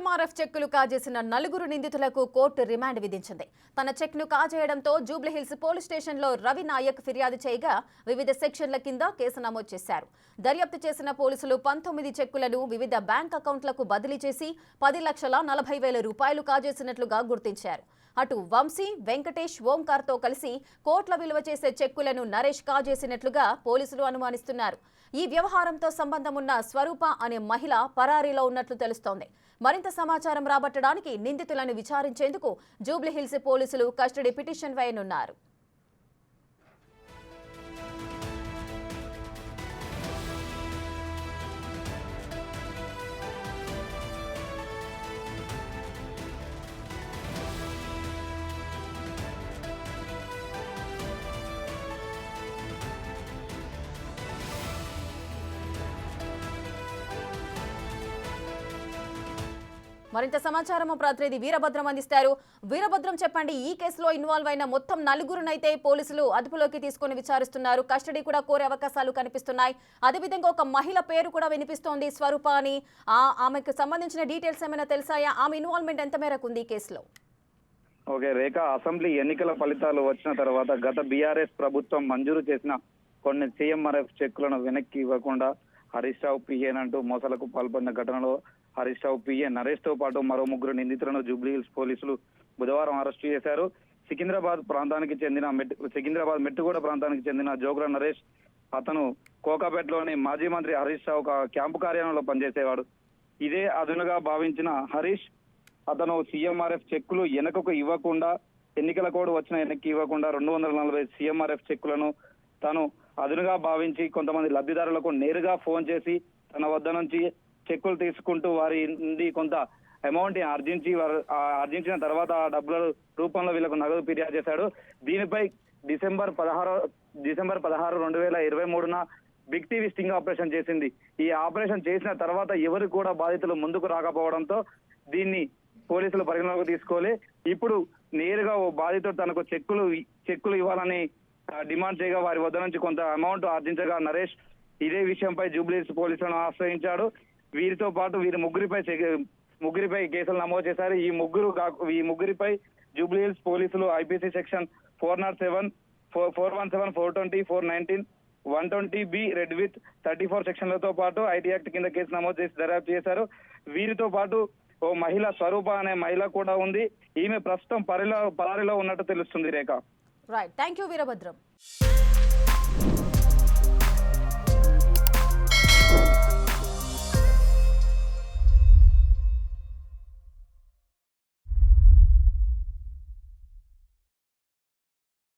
CMRF చెక్కులు కాజేసిన నలుగురు నిందితులకు కోర్టు రిమాండ్ విధించింది. తన చెక్ను కాజేయడంతో జూబ్లీహిల్స్ పోలీస్ స్టేషన్లో రవి నాయక్ ఫిర్యాదు చేయగా వివిధ సెక్షన్ల కింద కేసు నమోదు చేశారు. దర్యాప్తు చేసిన పోలీసులు పంతొమ్మిది చెక్కులను వివిధ బ్యాంక్ అకౌంట్లకు బదిలీ చేసి పది లక్షల నలభై వేల రూపాయలు కాజేసినట్లుగా గుర్తించారు. అటు వంశీ వెంకటేష్ ఓంకార్తో కలిసి కోట్ల విలువ చేసే చెక్కులను నరేష్ కాజేసినట్లుగా పోలీసులు అనుమానిస్తున్నారు. ఈ వ్యవహారంతో సంబంధం ఉన్న స్వరూప అనే మహిళ పరారీలో ఉన్నట్లు తెలుస్తోంది. మరింత సమాచారం రాబట్టడానికి నిందితులను విచారించేందుకు జూబ్లీహిల్స్ పోలీసులు కస్టడీ పిటిషన్ వేయనున్నారు. మరింత సమాచారం ప్రతినిధి వీరభద్రం అందిస్తారు. వీరభద్రం చెప్పండి ఈ కేసులో ఇన్వాల్వ్ అయిన మొత్తం నలుగురునైతే పోలీసులు అదుపులోకి తీసుకొని విచారిస్తున్నారు. కస్టడీ కూడా కోరే అవకాశాలు కనిపిస్తున్నాయి. అదేవిధంగా ఒక మహిళ పేరు కూడా వినిపిస్తోంది స్వరూప అని. ఆ- ఆమెకు సంబంధించిన డీటెయిల్స్ ఏమైనా తెలుసాయా? ఆమె ఇన్వాల్వ్మెంట్ ఎంత మేరకు ఉంది ఈ కేసులో? ఓకే రేఖ అసెంబ్లీ ఎన్నికల ఫలితాలు వచ్చిన తర్వాత గత బీఆర్ఎస్ ప్రభుత్వం మంజూరు చేసిన కొన్ని సీఎంఆర్ఎఫ్ చెక్కులను వెనక్కి ఇవ్వకుండా హరీష్ రావు పిఏనంటూ మోసలకు పాల్పడిన ఘటనలో హరీష్ రావు పిఎన్ నరేష్తో పాటు మరో ముగ్గురు నిందితులను జూబ్లీ హిల్స్ పోలీసులు బుధవారం అరెస్టు చేశారు. సికింద్రాబాద్ ప్రాంతానికి చెందిన సికింద్రాబాద్ మెట్టుగూడ ప్రాంతానికి చెందిన జోగుల నరేష్ అతను కోకాపేటలోని మాజీ మంత్రి హరీష్ రావు ఒక క్యాంపు కార్యాలయంలో పనిచేసేవాడు. ఇదే అదునుగా భావించిన హరీష్ అతను సీఎంఆర్ఎఫ్ చెక్కులు వెనకకు ఇవ్వకుండా ఎన్నికల కోడ్ వచ్చిన వెనక్కి ఇవ్వకుండా రెండు వందల నలభై సీఎంఆర్ఎఫ్ చెక్కులను తాను అదునుగా భావించి కొంతమంది లబ్ధిదారులకు నేరుగా ఫోన్ చేసి తన వద్ద నుంచి చెక్కులు తీసుకుంటూ వారి నుండి కొంత అమౌంట్ ఆర్జించి వారు ఆర్జించిన తర్వాత ఆ డబ్బుల రూపంలో వీళ్ళకు నగదు ఫిర్యాదు చేశాడు. దీనిపై డిసెంబర్ పదహారు డిసెంబర్ పదహారు రెండు వేల ఇరవై మూడున బిగ్ టీవీ స్టింగ్ ఆపరేషన్ చేసింది. ఈ ఆపరేషన్ చేసిన తర్వాత ఎవరు కూడా బాధితులు ముందుకు రాకపోవడంతో దీన్ని పోలీసులు పరిగణలోకి తీసుకోలే. ఇప్పుడు నేరుగా ఓ బాధితుడు తనకు చెక్కులు చెక్కులు ఇవ్వాలని డిమాండ్ చేయగా వారి వద్ద నుంచి కొంత అమౌంట్ ఆర్జించగా నరేష్ ఇదే విషయంపై జూబ్లీస్ పోలీసులను ఆశ్రయించాడు. వీరితో పాటు వీరి ముగ్గురిపై ముగ్గురిపై కేసులు నమోదు చేశారు. ఈ ముగ్గురు ఈ ముగ్గురిపై జూబ్లీహిల్స్ పోలీసులు IPC section four not seven four four one seven four twenty four nineteen one twenty B read with thirty four సెక్షన్లతో పాటు ఐటీ యాక్ట్ కింద కేసు నమోదు చేసి దర్యాప్తు చేశారు. వీరితో పాటు ఓ మహిళ స్వరూప అనే మహిళ కూడా ఉంది. ఈమె ప్రస్తుతం పరిలో పరారిలో ఉన్నట్టు తెలుస్తుంది Rekha. Right thank you Veerabhadram